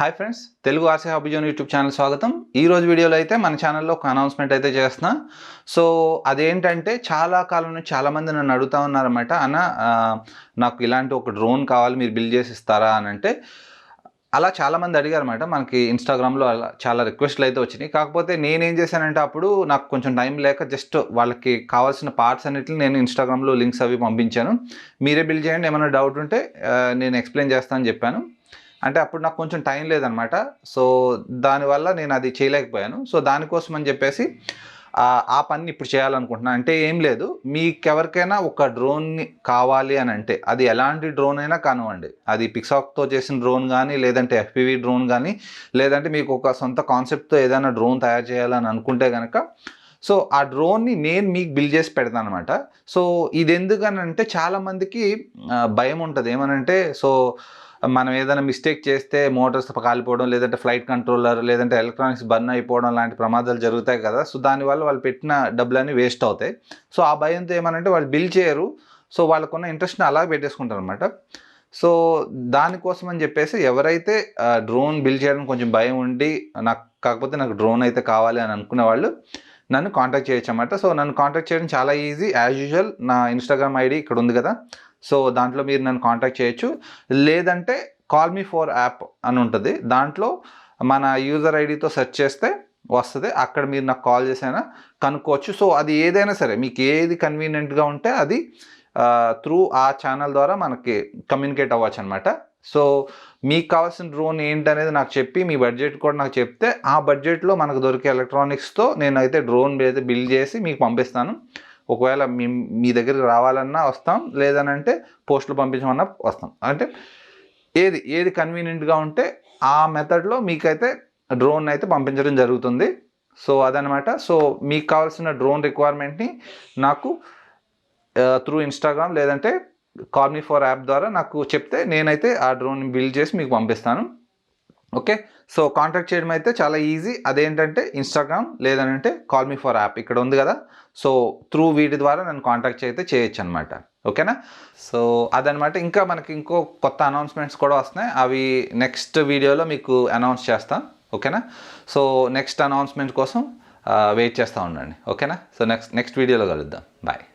Hi friends Telugu RC hobby zone YouTube channel స్వాగతం. ఈ రోజు వీడియోలో అయితే మన ఛానల్లో ఒక అనౌన్స్మెంట్ అయితే చేస్తున్నా. సో అదేంటంటే చాలా కాలం నుంచి చాలామంది నన్ను అడుగుతా ఉన్నారన్నమాట. అన్న నాకు ఇలాంటి ఒక డ్రోన్ కావాలి మీరు బిల్ చేసి ఇస్తారా? అని అంటే అలా చాలామంది అడిగారు అనమాట మనకి ఇన్స్టాగ్రామ్లో అలా చాలా రిక్వెస్ట్లు అయితే వచ్చినాయి. కాకపోతే నేనేం చేశానంటే అప్పుడు నాకు కొంచెం టైం లేక జస్ట్ వాళ్ళకి కావాల్సిన పార్ట్స్ అన్నిటిని నేను ఇన్స్టాగ్రామ్లో లింక్స్ అవి పంపించాను. మీరే బిల్ చేయండి ఏమైనా డౌట్ ఉంటే నేను ఎక్స్ప్లెయిన్ చేస్తానని చెప్పాను. అంటే అప్పుడు నాకు కొంచెం టైం లేదనమాట. సో దానివల్ల నేను అది చేయలేకపోయాను. సో దానికోసం అని చెప్పేసి ఆ పని ఇప్పుడు చేయాలనుకుంటున్నాను అంటే ఏం లేదు. మీకు ఎవరికైనా ఒక డ్రోన్ కావాలి అని అంటే అది ఎలాంటి డ్రోన్ అయినా కానివ్వండి. అది పిక్సాక్తో చేసిన డ్రోన్ కానీ లేదంటే ఎఫ్పివి డ్రోన్ కానీ లేదంటే మీకు ఒక సొంత కాన్సెప్ట్తో ఏదైనా డ్రోన్ తయారు చేయాలని అనుకుంటే కనుక సో ఆ డ్రోన్ని నేను మీకు బిల్ చేసి పెడతాను అనమాట సో ఇది ఎందుకనంటే చాలామందికి భయం ఉంటుంది. ఏమనంటే సో మనం ఏదైనా మిస్టేక్ చేస్తే మోటార్స్ కాలిపోవడం లేదంటే ఫ్లైట్ కంట్రోలర్ లేదంటే ఎలక్ట్రానిక్స్ బర్న్ అయిపోవడం లాంటి ప్రమాదాలు జరుగుతాయి కదా. సో దానివల్ల వాళ్ళు పెట్టిన డబ్బులన్నీ వేస్ట్ అవుతాయి. సో ఆ భయంతో ఏమనంటే వాళ్ళు బిల్ చేయరు. సో వాళ్ళకున్న ఇంట్రెస్ట్ని అలా పెట్టేసుకుంటారు అనమాట సో దానికోసం అని చెప్పేసి ఎవరైతే డ్రోన్ బిల్ చేయడం కొంచెం భయం ఉండి నాకు కాకపోతే నాకు డ్రోన్ అయితే కావాలి అని అనుకునే వాళ్ళు నన్ను కాంటాక్ట్ చేయొచ్చు అనమాట సో నన్ను కాంటాక్ట్ చేయడం చాలా ఈజీ యాజ్ యూజువల్ నా ఇన్స్టాగ్రామ్ ఐడి ఇక్కడ ఉంది కదా. సో దాంట్లో మీరు నన్ను కాంటాక్ట్ చేయొచ్చు. లేదంటే కాల్ మీ ఫోర్ యాప్ అని ఉంటుంది. దాంట్లో మన యూజర్ ఐడితో సెర్చ్ చేస్తే వస్తుంది. అక్కడ మీరు నాకు కాల్ చేసైనా కనుక్కోవచ్చు. సో అది ఏదైనా సరే మీకు ఏది కన్వీనియంట్గా ఉంటే అది త్రూ ఆ ఛానల్ ద్వారా మనకి కమ్యూనికేట్ అవ్వచ్చు అనమాట సో మీకు కావాల్సిన డ్రోన్ ఏంటనేది నాకు చెప్పి మీ బడ్జెట్ కూడా నాకు చెప్తే ఆ బడ్జెట్లో మనకు దొరికే ఎలక్ట్రానిక్స్తో నేనైతే డ్రోన్ అయితే బిల్ చేసి మీకు పంపిస్తాను. ఒకవేళ మీ మీ దగ్గరికి రావాలన్నా వస్తాం లేదనంటే పోస్టులు పంపించమన్నా వస్తాం. అంటే ఏది ఏది కన్వీనియంట్గా ఉంటే ఆ మెథడ్లో మీకైతే డ్రోన్ అయితే పంపించడం జరుగుతుంది. సో అదనమాట. సో మీకు కావాల్సిన డ్రోన్ రిక్వైర్మెంట్ని నాకు త్రూ ఇన్స్టాగ్రామ్ లేదంటే కాల్ మీ ఫర్ యాప్ ద్వారా నాకు చెప్తే నేనైతే ఆ డ్రోన్ బిల్డ్ చేసి మీకు పంపిస్తాను. ఓకే? సో కాంటాక్ట్ చేయడం అయితే చాలా ఈజీ. అదేంటంటే ఇన్స్టాగ్రామ్ లేదనంటే కాల్ మీ ఫర్ యాప్ ఇక్కడ ఉంది కదా? సో త్రూ వీటి ద్వారా నన్ను కాంటాక్ట్ అయితే చేయొచ్చు అనమాట ఓకేనా? సో అదనమాట. ఇంకా మనకి ఇంకో కొత్త అనౌన్స్మెంట్స్ కూడా వస్తున్నాయి. అవి నెక్స్ట్ వీడియోలో మీకు అనౌన్స్ చేస్తాం. ఓకేనా? సో నెక్స్ట్ అనౌన్స్మెంట్ కోసం వెయిట్ చేస్తూ ఉండండి. ఓకేనా? సో నెక్స్ట్ నెక్స్ట్ వీడియోలో కలుద్దాం. బాయ్.